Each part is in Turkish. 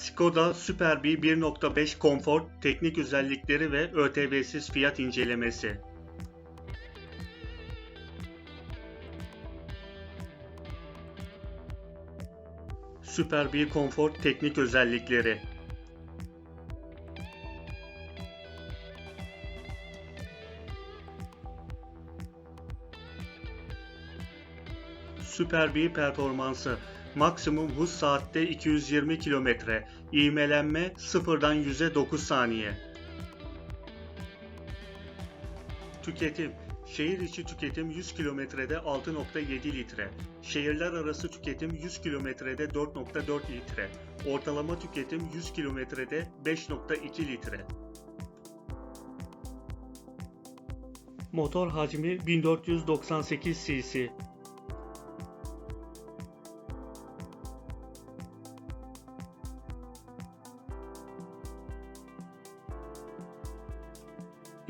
Skoda Superb 1.5 konfor, teknik özellikleri ve ÖTV'siz fiyat incelemesi. Superb konfor, teknik özellikleri. Superb performansı Maksimum hız saatte 220 km. İğmelenme 0'dan 100'e 9 saniye. Tüketim Şehir içi tüketim 100 kilometrede 6.7 litre. Şehirler arası tüketim 100 kilometrede 4.4 litre. Ortalama tüketim 100 kilometrede 5.2 litre. Motor hacmi 1498 cc.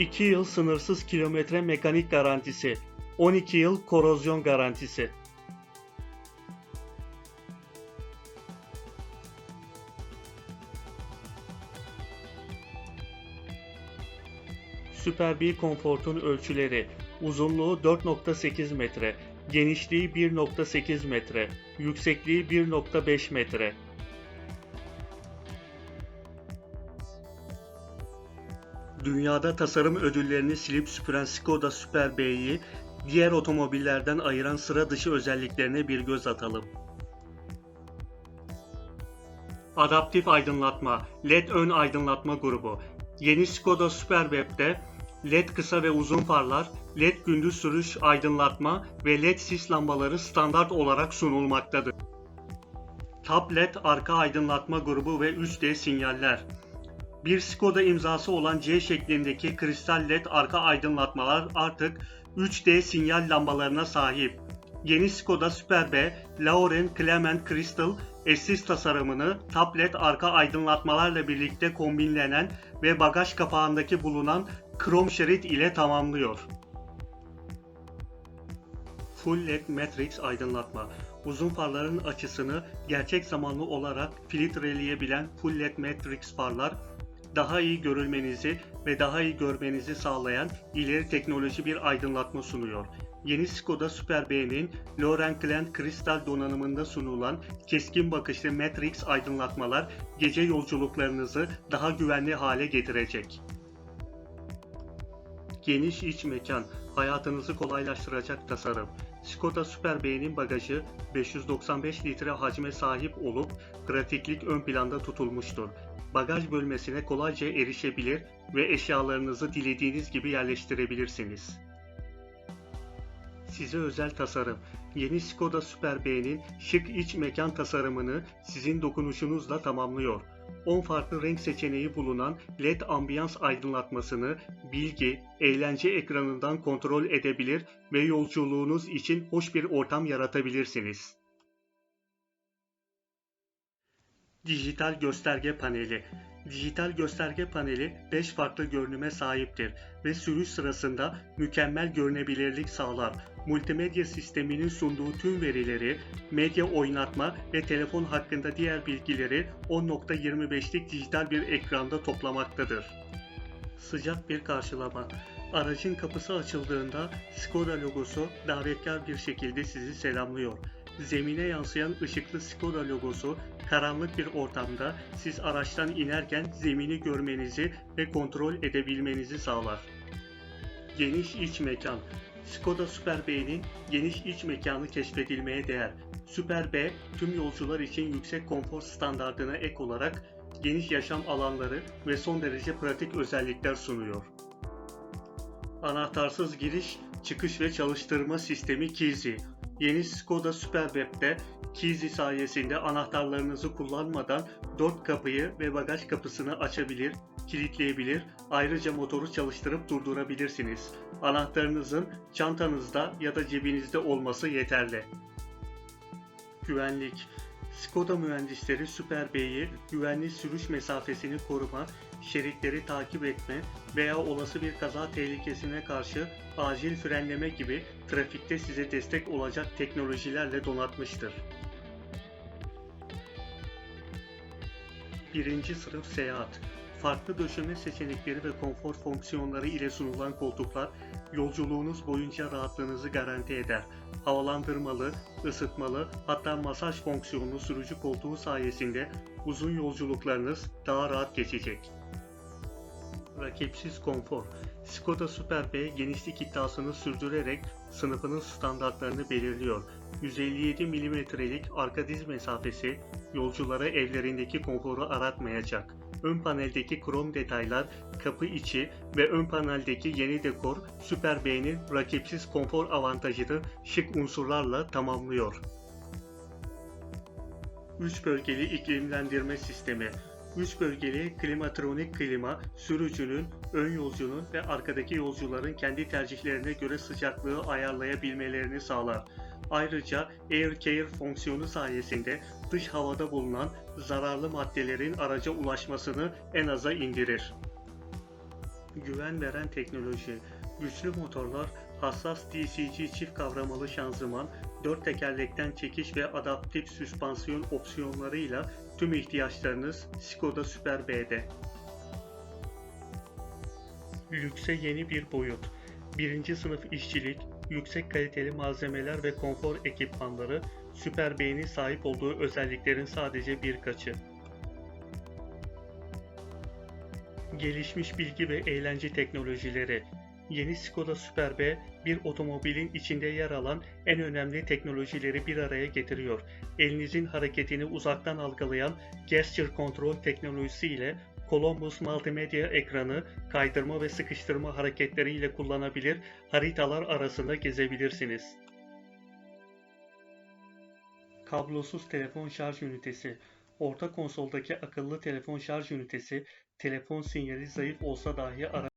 2 yıl sınırsız kilometre mekanik garantisi, 12 yıl korozyon garantisi. Super B Comfort'un ölçüleri uzunluğu 4.8 metre, genişliği 1.8 metre, yüksekliği 1.5 metre. Dünyada tasarım ödüllerini silip süpüren Skoda Superb'yi diğer otomobillerden ayıran sıra dışı özelliklerine bir göz atalım. Adaptif aydınlatma, LED ön aydınlatma grubu. Yeni Skoda Superb'de LED kısa ve uzun farlar, LED gündüz sürüş aydınlatma ve LED sis lambaları standart olarak sunulmaktadır. Tab LED arka aydınlatma grubu ve 3D sinyaller. Bir Skoda imzası olan C şeklindeki kristal led arka aydınlatmalar artık 3D sinyal lambalarına sahip. Yeni Skoda Superb, Lauren Clement Crystal eşsiz tasarımını tablet arka aydınlatmalarla birlikte kombinlenen ve bagaj kapağındaki bulunan krom şerit ile tamamlıyor. Full LED Matrix aydınlatma. Uzun farların açısını gerçek zamanlı olarak filtreleyebilen Full LED Matrix farlar daha iyi görülmenizi ve daha iyi görmenizi sağlayan ileri teknoloji bir aydınlatma sunuyor. Yeni Skoda Superb'nin Lauren Klein kristal donanımında sunulan keskin bakışlı Matrix aydınlatmalar gece yolculuklarınızı daha güvenli hale getirecek. Geniş iç mekan, hayatınızı kolaylaştıracak tasarım. Skoda Superb'nin bagajı 595 litre hacme sahip olup pratiklik ön planda tutulmuştur bagaj bölmesine kolayca erişebilir ve eşyalarınızı dilediğiniz gibi yerleştirebilirsiniz. Size özel tasarım. Yeni Skoda Superb'nin şık iç mekan tasarımını sizin dokunuşunuzla tamamlıyor. 10 farklı renk seçeneği bulunan LED ambiyans aydınlatmasını bilgi, eğlence ekranından kontrol edebilir ve yolculuğunuz için hoş bir ortam yaratabilirsiniz. Dijital gösterge paneli. Dijital gösterge paneli 5 farklı görünüme sahiptir ve sürüş sırasında mükemmel görünebilirlik sağlar. Multimedya sisteminin sunduğu tüm verileri, medya oynatma ve telefon hakkında diğer bilgileri 10.25'lik dijital bir ekranda toplamaktadır. Sıcak bir karşılama. Aracın kapısı açıldığında Skoda logosu davetkar bir şekilde sizi selamlıyor. Zemine yansıyan ışıklı Skoda logosu karanlık bir ortamda siz araçtan inerken zemini görmenizi ve kontrol edebilmenizi sağlar. Geniş iç mekan Skoda Super B'nin geniş iç mekanı keşfedilmeye değer. Super B, tüm yolcular için yüksek konfor standartına ek olarak geniş yaşam alanları ve son derece pratik özellikler sunuyor. Anahtarsız giriş, çıkış ve çalıştırma sistemi Keysy Yeni Skoda Superb'de Keysy sayesinde anahtarlarınızı kullanmadan dört kapıyı ve bagaj kapısını açabilir, kilitleyebilir, ayrıca motoru çalıştırıp durdurabilirsiniz. Anahtarınızın çantanızda ya da cebinizde olması yeterli. Güvenlik Skoda mühendisleri Super B'yi güvenli sürüş mesafesini koruma, şeritleri takip etme veya olası bir kaza tehlikesine karşı acil frenleme gibi trafikte size destek olacak teknolojilerle donatmıştır. Birinci sınıf seyahat. Farklı döşeme seçenekleri ve konfor fonksiyonları ile sunulan koltuklar yolculuğunuz boyunca rahatlığınızı garanti eder. Havalandırmalı, ısıtmalı hatta masaj fonksiyonlu sürücü koltuğu sayesinde uzun yolculuklarınız daha rahat geçecek. Rakipsiz konfor. Skoda Super B genişlik iddiasını sürdürerek sınıfının standartlarını belirliyor. 157 mm'lik arka diz mesafesi yolculara evlerindeki konforu aratmayacak. Ön paneldeki krom detaylar, kapı içi ve ön paneldeki yeni dekor Super B'nin rakipsiz konfor avantajını şık unsurlarla tamamlıyor. 3 bölgeli iklimlendirme sistemi 3 bölgeli klimatronik klima sürücünün, ön yolcunun ve arkadaki yolcuların kendi tercihlerine göre sıcaklığı ayarlayabilmelerini sağlar. Ayrıca Air Care fonksiyonu sayesinde dış havada bulunan zararlı maddelerin araca ulaşmasını en aza indirir. Güven veren teknoloji Güçlü motorlar, hassas DCG çift kavramalı şanzıman, dört tekerlekten çekiş ve adaptif süspansiyon opsiyonlarıyla tüm ihtiyaçlarınız Skoda Super B'de. Lükse yeni bir boyut. Birinci sınıf işçilik, yüksek kaliteli malzemeler ve konfor ekipmanları Super B'nin sahip olduğu özelliklerin sadece birkaçı. Gelişmiş bilgi ve eğlence teknolojileri. Yeni Skoda Super bir otomobilin içinde yer alan en önemli teknolojileri bir araya getiriyor. Elinizin hareketini uzaktan algılayan Gesture Control teknolojisi ile Columbus Multimedya ekranı, kaydırma ve sıkıştırma hareketleriyle kullanabilir, haritalar arasında gezebilirsiniz. Kablosuz telefon şarj ünitesi. Orta konsoldaki akıllı telefon şarj ünitesi, telefon sinyali zayıf olsa dahi ara